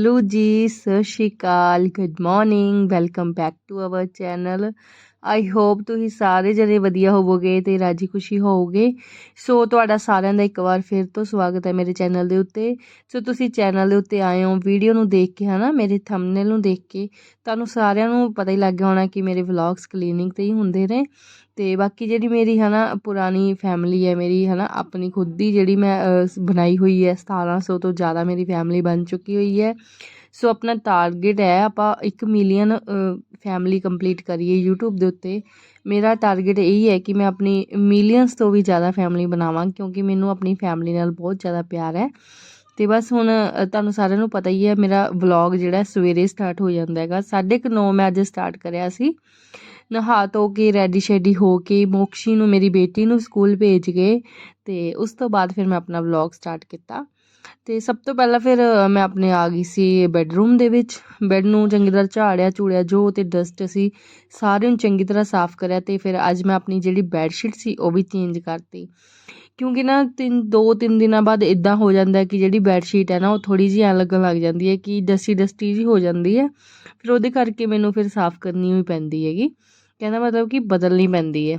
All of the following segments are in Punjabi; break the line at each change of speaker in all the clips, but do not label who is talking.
ਹੈਲੋ ਜੀ, ਸਤਿ ਸ਼੍ਰੀ ਅਕਾਲ good morning welcome back to our channel I hope ਤੁਸੀਂ ਸਾਰੇ ਜਣੇ ਵਧੀਆ ਹੋਵੋਗੇ ਤੇ ਰਾਜੀ ਖੁਸ਼ੀ ਹੋਵੋਗੇ। ਸੋ ਤੁਹਾਡਾ ਸਾਰਿਆਂ ਦਾ ਇੱਕ ਵਾਰ ਫਿਰ ਤੋਂ ਸਵਾਗਤ ਹੈ ਮੇਰੇ ਚੈਨਲ ਦੇ ਉੱਤੇ। ਸੋ ਤੁਸੀਂ ਚੈਨਲ ਦੇ ਉੱਤੇ ਆਏ ਹੋ ਵੀਡੀਓ ਨੂੰ ਦੇਖ ਕੇ ਹਨਾ, ਮੇਰੇ ਥੰਬਨੇਲ ਨੂੰ ਦੇਖ ਕੇ, ਤੁਹਾਨੂੰ ਸਾਰਿਆਂ ਨੂੰ ਪਤਾ ਹੀ ਲੱਗ ਗਿਆ ਹੋਣਾ ਕਿ ਮੇਰੇ ਵਲੌਗਸ ਕਲੀਨਿੰਗ ਤੇ ਹੀ ਹੁੰਦੇ ਨੇ। ਅਤੇ ਬਾਕੀ ਜਿਹੜੀ ਮੇਰੀ ਹੈ ਨਾ ਪੁਰਾਣੀ ਫੈਮਿਲੀ ਹੈ, ਮੇਰੀ ਹੈ ਨਾ ਆਪਣੀ ਖੁਦ ਦੀ ਜਿਹੜੀ ਮੈਂ ਬਣਾਈ ਹੋਈ ਹੈ 1700 ਤੋਂ ਜ਼ਿਆਦਾ ਮੇਰੀ ਫੈਮਿਲੀ ਬਣ ਚੁੱਕੀ ਹੋਈ ਹੈ। ਸੋ ਆਪਣਾ ਟਾਰਗੇਟ ਹੈ, ਆਪਾਂ 1 ਮਿਲੀਅਨ ਫੈਮਿਲੀ ਕੰਪਲੀਟ ਕਰੀਏ YouTube ਦੇ ਉੱਤੇ। ਮੇਰਾ ਟਾਰਗੇਟ ਇਹੀ ਹੈ ਕਿ ਮੈਂ ਆਪਣੀ ਮਿਲੀਅਨਸ ਤੋਂ ਵੀ ਜ਼ਿਆਦਾ ਫੈਮਿਲੀ ਬਣਾਵਾਂ, ਕਿਉਂਕਿ ਮੈਨੂੰ ਆਪਣੀ ਫੈਮਿਲੀ ਨਾਲ ਬਹੁਤ ਜ਼ਿਆਦਾ ਪਿਆਰ ਹੈ। ਤੇ ਬਸ ਹੁਣ ਤੁਹਾਨੂੰ ਸਾਰਿਆਂ ਨੂੰ ਪਤਾ ਹੀ ਹੈ, ਮੇਰਾ ਵਲੌਗ ਜਿਹੜਾ ਸਵੇਰੇ ਸਟਾਰਟ ਹੋ ਜਾਂਦਾ ਹੈਗਾ। 9:30 ਮੈਂ ਅੱਜ ਸਟਾਰਟ ਕਰਿਆ ਸੀ। ਨਹਾ ਧੋ ਕੇ, ਰੈਡੀ ਸ਼ੈਡੀ ਹੋ ਕੇ ਮੋਕਸ਼ੀ ਨੂੰ ਮੇਰੀ ਬੇਟੀ ਨੂੰ ਸਕੂਲ ਭੇਜ ਕੇ ਤੇ ਉਸ ਤੋਂ ਬਾਅਦ ਫਿਰ ਮੈਂ ਆਪਣਾ ਵਲੌਗ ਸਟਾਰਟ ਕੀਤਾ। ਤੇ ਸਭ ਤੋਂ ਪਹਿਲਾਂ ਫਿਰ ਮੈਂ ਆਪਣੇ ਆ ਗਈ ਸੀ ਬੈੱਡਰੂਮ ਦੇ ਵਿੱਚ। ਬੈੱਡ ਨੂੰ ਚੰਗੀ ਤਰ੍ਹਾਂ ਝਾੜਿਆ ਝੂੜਿਆ ਜੋ ਤੇ ਡਸਟ ਸੀ ਸਾਰੇ ਨੂੰ ਚੰਗੀ ਤਰ੍ਹਾਂ ਸਾਫ਼ ਕਰਿਆ ਤੇ ਫਿਰ ਅੱਜ ਮੈਂ ਆਪਣੀ ਜਿਹੜੀ ਬੈੱਡ ਸ਼ੀਟ ਸੀ ਉਹ ਵੀ ਚੇਂਜ ਕਰਤੀ। ਕਿਉਂਕਿ ਨਾ ਤਿੰਨ, ਦੋ, ਤਿੰਨ ਦਿਨਾਂ ਬਾਅਦ ਇਦਾਂ ਹੋ ਜਾਂਦਾ ਕਿ ਜਿਹੜੀ ਬੈੱਡ ਸ਼ੀਟ ਹੈ ਨਾ ਉਹ ਥੋੜੀ ਜਿਹੀ ਐਂ ਲੱਗਣ ਲੱਗ ਜਾਂਦੀ ਹੈ ਕਿ ਡਸਟੀ ਡਸਟੀ ਜੀ ਹੋ ਜਾਂਦੀ ਹੈ। ਫਿਰ ਉਹਦੇ ਕਰਕੇ ਮੈਨੂੰ ਫਿਰ ਸਾਫ਼ ਕਰਨੀ ਹੋਈ ਪੈਂਦੀ ਹੈਗੀ। ਕਹਿੰਦਾ ਮਤਲਬ ਕਿ ਬਦਲਣੀ ਪੈਂਦੀ ਹੈ।